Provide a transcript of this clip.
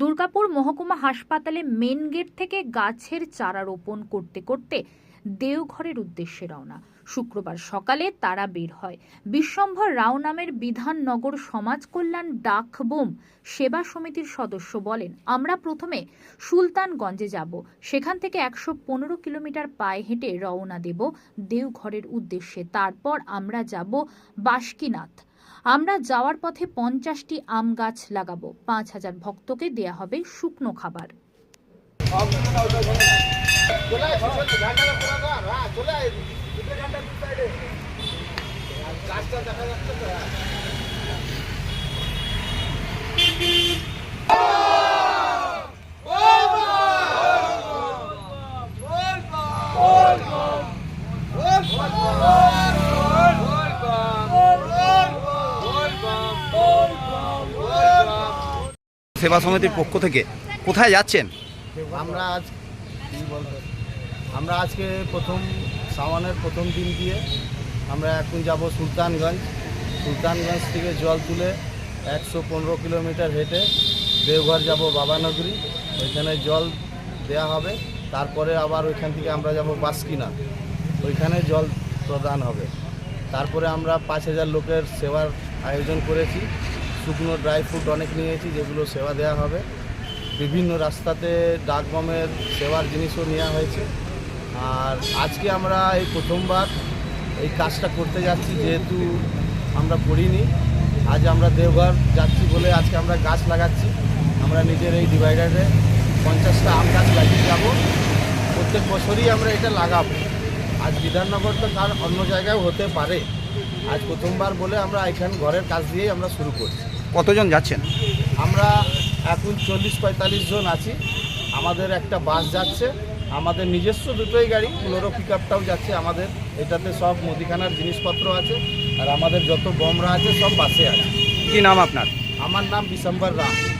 দুর্গাপুর মহকুমা হাসপাতালে main gate থেকে গাছের চারা রোপণ করতে করতে দেওঘরের উদ্দেশ্যে রওনা। শুক্রবার সকালে তারা বের হয়। বিশ্বম্ভর রাও নামের বিধাননগর সমাজ কল্যাণ ডাকবোম সেবা সমিতির সদস্য বলেন, আমরা প্রথমে সুলতানগঞ্জে যাব। সেখান থেকে একশো পনেরো কিলোমিটার পায়ে হেঁটে রওনা দেব দেওঘরের উদ্দেশ্যে। তারপর আমরা যাব বাসকিনাথ। আমরা যাওয়ার পথে পঞ্চাশটি আম গাছ লাগাবো। পাঁচ হাজার ভক্তকে দেয়া হবে শুকনো খাবার। সেবা সমিতির পক্ষ থেকে কোথায় যাচ্ছেন? আমরা আজ আমরা আজকে প্রথম সাওয়ানের প্রথম দিন দিয়ে আমরা এখন যাব সুলতানগঞ্জ। সুলতানগঞ্জ থেকে জল তুলে একশো পনেরো কিলোমিটার হেঁটে দেওঘর যাব বাবানগরী। ওইখানে জল দেয়া হবে। তারপরে আবার ওইখান থেকে আমরা যাব বাসকিনা। ওইখানে জল প্রদান হবে। তারপরে আমরা পাঁচ হাজার লোকের সেবার আয়োজন করেছি। শুকনো ড্রাই ফ্রুট অনেক নিয়েছি, যেগুলো সেবা দেওয়া হবে। বিভিন্ন রাস্তাতে ডাকবামের সেবার জিনিসও নেওয়া হয়েছে। আর আজকে আমরা এই প্রথমবার এই কাজটা করতে যাচ্ছি, যেহেতু আমরা করিনি। আজ আমরা দেওঘর যাচ্ছি বলে আজকে আমরা গাছ লাগাচ্ছি। আমরা নিজের এই ডিভাইডারে পঞ্চাশটা আম গাছ লাগিয়ে যাব। প্রত্যেক বছরই আমরা এটা লাগাবো। আজ বিধাননগর তো তার অন্য জায়গায় হতে পারে। আজ প্রথমবার বলে আমরা এখান ঘরের কাজ দিয়েই আমরা শুরু করছি। কতজন যাচ্ছেন? আমরা এখন চল্লিশ পঁয়তাল্লিশ জন আছি। আমাদের একটা বাস যাচ্ছে। আমাদের নিজস্ব দুটোই গাড়ি পুলোরো পিক আপটাও যাচ্ছে আমাদের। এটাতে সব মুদিখানার জিনিসপত্র আছে। আর আমাদের যত বমরা আছে সব বাসে আছে। কি নাম আপনার? আমার নাম বিশম্বর রাম।